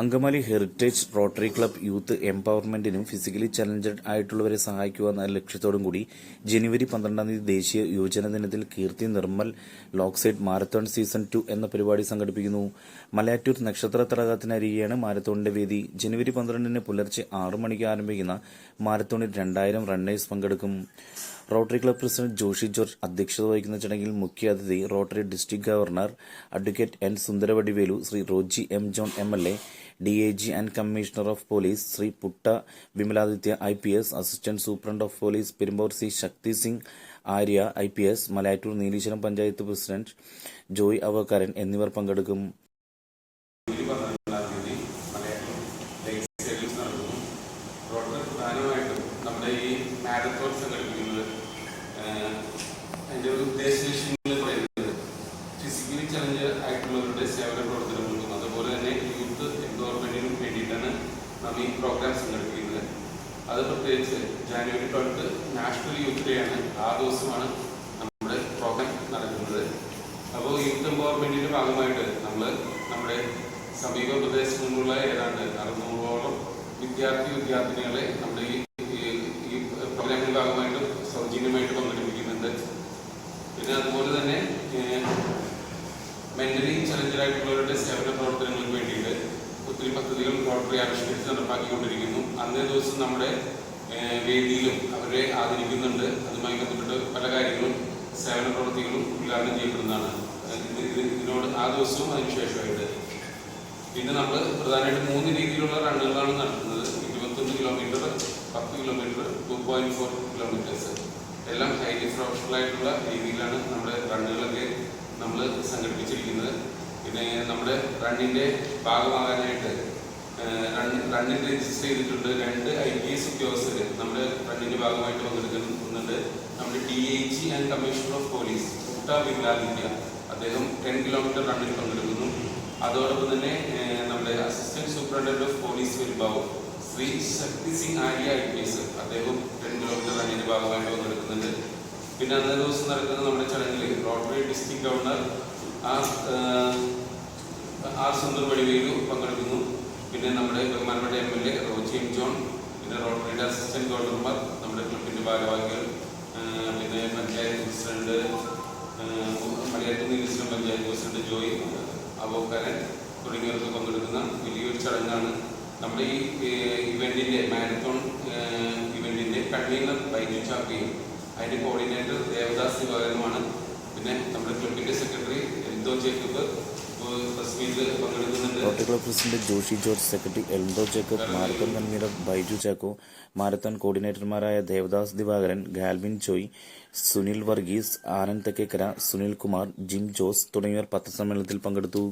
Angamaly heritage rotary club youth എംപവർമെന്റിനും physically challenged ആയിട്ടുള്ളവരെ സഹായിക്കുക എന്ന ലക്ഷ്യത്തോടും കൂടി ജനുവരി പന്ത്രണ്ടാം തീയതി ദേശീയ യുവജന ദിനത്തിൽ Keerthi Nirmal lakeside marathon season two എന്ന പരിപാടി സംഘടിപ്പിക്കുന്നു. മലയാറ്റൂർ നക്ഷത്ര തടാകത്തിനരികെയാണ് മാരത്തോണിന്റെ വേദി. ജനുവരി പന്ത്രണ്ടിന് പുലർച്ചെ ആറു മണിക്ക് ആരംഭിക്കുന്ന മാരത്തോണിൽ രണ്ടായിരം റണ്ണേഴ്സ് പങ്കെടുക്കും. Rotary club president Joshi George അധ്യക്ഷത വഹിക്കുന്ന ചടങ്ങിൽ മുഖ്യാതിഥി rotary district governor advocate N Sundaravadivelu Shri Roji M John M L A D I G and commissioner of police Shri Putta Vimaladitya I P S assistant superintendent of police Perumbavoor C Shakti Singh Arya I P S Malayattoor Neeleeswaram panchayat president Joy Avakaran എന്നിവർ പങ്കെടുക്കും. നമ്മുടെ ഈ marathon സംഘടിപ്പിക്കുന്നത് അതിന്റെ ഒരു ഉദ്ദേശ ലക്ഷ്യങ്ങൾ പറയുന്നത് ഫിസിക്കലി ചലഞ്ച് ആയിട്ടുള്ളവരുടെ സേവന പ്രവർത്തനങ്ങൾക്കും അതുപോലെ തന്നെ യൂത്ത് എംപവർമെന്റിനും വേണ്ടിയിട്ടാണ് ഈ പ്രോഗ്രാം സംഘടിപ്പിക്കുന്നത്. അത് പ്രത്യേകിച്ച് January twelfth national youth day ആണ്. ആ ദിവസമാണ് നമ്മുടെ പ്രോഗ്രാം നടക്കുന്നത്. അപ്പോൾ യൂത്ത് എംപവർമെന്റിന്റെ ഭാഗമായിട്ട് നമ്മൾ നമ്മുടെ സമീപ പ്രദേശങ്ങളിലുള്ള ഏതാണ്ട് അറുന്നൂറോളം വിദ്യാർത്ഥി വിദ്യാർത്ഥിനികളെ നമ്മുടെ ഈ ഈ- പ്രോഗ്രാമിന്റെ ഭാഗമായിട്ട് സൗജന്യമായിട്ട് പങ്കെടുപ്പിക്കുന്നുണ്ട്. പിന്നെ അതുപോലെ തന്നെ മെന്റലി ചലഞ്ചറായിട്ടുള്ളവരുടെ സേവന പ്രവർത്തനങ്ങൾക്ക് വേണ്ടിയിട്ട് ഒത്തിരി പദ്ധതികൾ റോട്ടറി ആവിഷ്കരിച്ച് നടപ്പാക്കിക്കൊണ്ടിരിക്കുന്നു. അന്നേ ദിവസം നമ്മുടെ വേദിയിലും അവരെ ആദരിക്കുന്നുണ്ട്. അതുമായി ബന്ധപ്പെട്ട് പല കാര്യങ്ങളും സേവന പ്രവൃത്തികളും ഉദ്ഘാടനം ചെയ്യപ്പെടുന്നതാണ്. ഇതിനോട് ആ ദിവസവും അതിനുശേഷമായിട്ട് പിന്നെ നമ്മൾ പ്രധാനമായിട്ട് മൂന്ന് രീതിയിലുള്ള റണ്ണുകളാണ് നടത്തുന്നത്. ഇരുപത്തൊന്ന് കിലോമീറ്റർ പത്ത് kilometre two point four kilometres. എല്ലാം ഹൈലി പ്രൊഫഷണൽ ആയിട്ടുള്ള രീതിയിലാണ് നമ്മുടെ റണ്ണുകളൊക്കെ നമ്മൾ സംഘടിപ്പിച്ചിരിക്കുന്നത്. പിന്നെ നമ്മുടെ റണ്ണിന്റെ ഭാഗമാകാനായിട്ട് റൺ റണ്ണിൽ രജിസ്റ്റർ ചെയ്തിട്ടുണ്ട് രണ്ട് ഐ പി എസ് ഉദ്യോഗസ്ഥർ നമ്മുടെ റണ്ണിന്റെ ഭാഗമായിട്ട് പങ്കെടുക്കുന്നുണ്ട് നമ്മുടെ D I G and commissioner of police Ootta Birladitya അദ്ദേഹം ടെൻ കിലോമീറ്റർ റണ്ണിൽ പങ്കെടുക്കുന്നു. അതോടൊപ്പം തന്നെ നമ്മുടെ അസിസ്റ്റന്റ് സൂപ്രണ്ടന്റ് ഓഫ് പോലീസ് വിഭാഗം Shri Shakti Singh Arya I P S. അദ്ദേഹം ടെൻ കിലോമീറ്റർ റണ്ണിന്റെ ഭാഗമായിട്ട് പങ്കെടുക്കുന്നുണ്ട് പിന്നെ അന്നേ ദിവസം നടക്കുന്ന നമ്മുടെ ചടങ്ങിൽ Rotary district governor A R Sundar പങ്കെടുക്കുന്നു. പിന്നെ നമ്മുടെ ബഹുമാനപ്പെട്ട M L A Roji M John പിന്നെ റോട്ടറിയുടെ അസിസ്റ്റന്റ് ഗവർണർമാർ നമ്മുടെ ക്ലബിന്റെ ഭാരവാഹികൾ പിന്നെ പഞ്ചായത്ത് പ്രസിഡന്റ് മലയാറ്റൂർ നീലീശ്വരം പഞ്ചായത്ത് പ്രസിഡന്റ് ജോയ് അബോക്കാരൻ തുടങ്ങിയവർക്ക് പങ്കെടുക്കുന്ന വലിയൊരു ചടങ്ങാണ്. നമ്മുടെ ഈ ഇവന്റിന്റെ മാരത്തോൺ ഇവന്റിന്റെ കൺവീനർ ബൈജു ചാക്കയും അതിന്റെ കോർഡിനേറ്റർ ദേവദാസ് ദിവാകരനുമാണ് പിന്നെ നമ്മുടെ ക്ലബിന്റെ secretary Eldo Jacob Rotary president Joshy George secretary Eldo Jacob marathon convener Baiju Chacko marathon കോർഡിനേറ്റർമാരായ Devadas Divakaran Galvin Choy Sunil Varghese Anand Thekkekara Sunil Kumar Jim Jose തുടങ്ങിയവർ പത്രസമ്മേളനത്തിൽ പങ്കെടുത്തു.